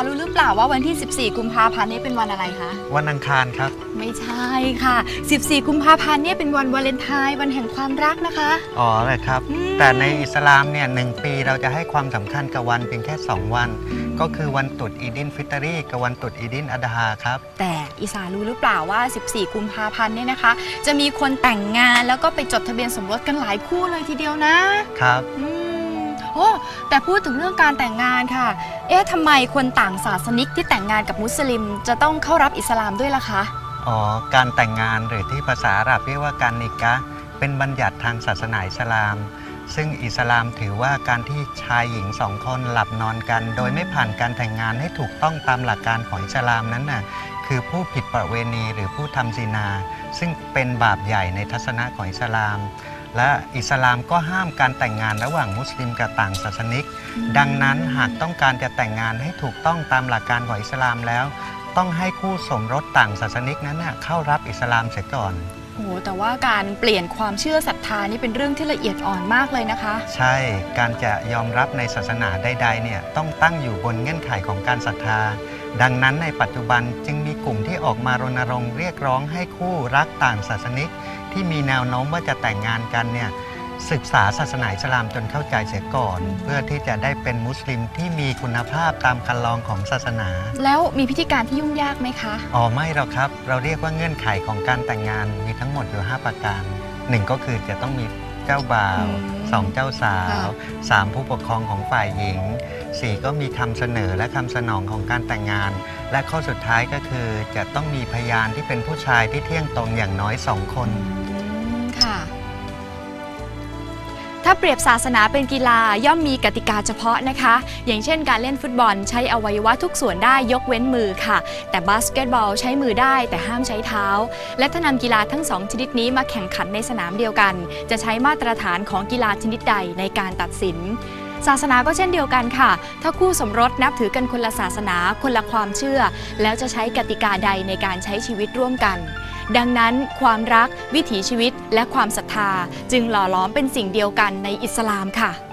ว่าวันที่ 14 กุมภาพันธ์นี้เป็นวันอะไรคะ วันอังคารครับ ไม่ใช่ค่ะ 14 กุมภาพันธ์เนี่ยเป็นวันวาเลนไทน์วันแห่งความรักนะคะ อ๋อเลยครับ อืม แต่ในอิสลามเนี่ยหนึ่งปีเราจะให้ความสำคัญกับวันเพียงแค่ 2 วัน ก็คือวันตรุษอีดินฟิตรีกับวันตรุษอีดินอัดฮาครับ แต่อีสารู้หรือเปล่าว่า 14 กุมภาพันธ์เนี่ยนะคะ จะมีคนแต่งงานแล้วก็ไปจดทะเบียนสมรสกันหลายคู่เลยทีเดียวนะครับ อืมโอ้แต่พูดถึงเรื่องการแต่งงานค่ะ เอ๊ะทำไมคนต่างศาสนิกที่แต่งงานกับมุสลิม จะต้องเข้ารับอิสลามด้วยล่ะคะ อ๋อ การแต่งงานหรือที่ภาษาอาหรับเรียกว่าการนิกะเป็นบัญญัติทางศาสนาอิสลาม ซึ่งอิสลามถือว่าการที่ชายหญิงสองคนหลับนอนกัน โดยไม่ผ่านการแต่งงานให้ถูกต้องตามหลักการของอิสลามนั้นน่ะคือผู้ผิดประเวณีหรือผู้ทำซินา ซึ่งเป็นบาปใหญ่ในทัศนะของอิสลาม และอิสลามก็ห้ามการแต่งงานระหว่างมุสลิมกับต่างศาสนิก ดังนั้นหากต้องการจะแต่งงานให้ถูกต้องตามหลักการของอิสลามแล้ว ต้องให้คู่สมรสต่างศาสนิกนั้นน่ะเข้ารับอิสลามเสียก่อนโอ้โหแต่ว่าการเปลี่ยนความเชื่อศรัทธานี่เป็นเรื่องที่ละเอียดอ่อนมากเลยนะคะ ใช่การจะยอมรับในศาสนาใดๆเนี่ยต้องตั้งอยู่บนเงื่อนไขของการศรัทธา ดังนั้นในปัจจุบันจึงมีกลุ่มที่ออกมารณรงค์เรียกร้องให้คู่รักต่างศาสนิก ที่มีแนวโน้มว่าจะแต่งงานกันเนี่ยศึกษาศาสนาอิสลามจนเข้าใจเสียก่อน เพื่อที่จะได้เป็นมุสลิมที่มีคุณภาพตามคันลองของศาสนา แล้วมีพิธีการที่ยุ่งยากไหมคะอ๋อไม่หรอกครับ เราเรียกว่าเงื่อนไขของการแต่งงานมีทั้งหมดอยู่ 5 ประการหนึ่งก็คือจะต้องมีเจ้าบ่าวอืม สองเจ้าสาวค่ะสามผู้ปกครองของฝ่ายหญิงสี่ก็มีคำเสนอและคำสนองของการแต่งงาน และข้อสุดท้ายก็คือจะต้องมีพยานที่เป็นผู้ชายที่เที่ยงตรงอย่างน้อยสองคน ถ้าเปรียบศาสนาเป็นกีฬาย่อมมีกติกาเฉพาะนะคะ อย่างเช่นการเล่นฟุตบอลใช้อวัยวะทุกส่วนได้ยกเว้นมือค่ะ แต่บาสเกตบอลใช้มือได้แต่ห้ามใช้เท้า และถ้านำกีฬาทั้งสองชนิดนี้มาแข่งขันในสนามเดียวกัน จะใช้มาตรฐานของกีฬาชนิดใดในการตัดสินศาสนาก็เช่นเดียวกันค่ะ ถ้าคู่สมรสนับถือกันคนละศาสนา คนละความเชื่อ แล้วจะใช้กติกาใดในการใช้ชีวิตร่วมกัน ดังนั้นความรัก วิถีชีวิตและความศรัทธา จึงหล่อล้อมเป็นสิ่งเดียวกันในอิสลามค่ะ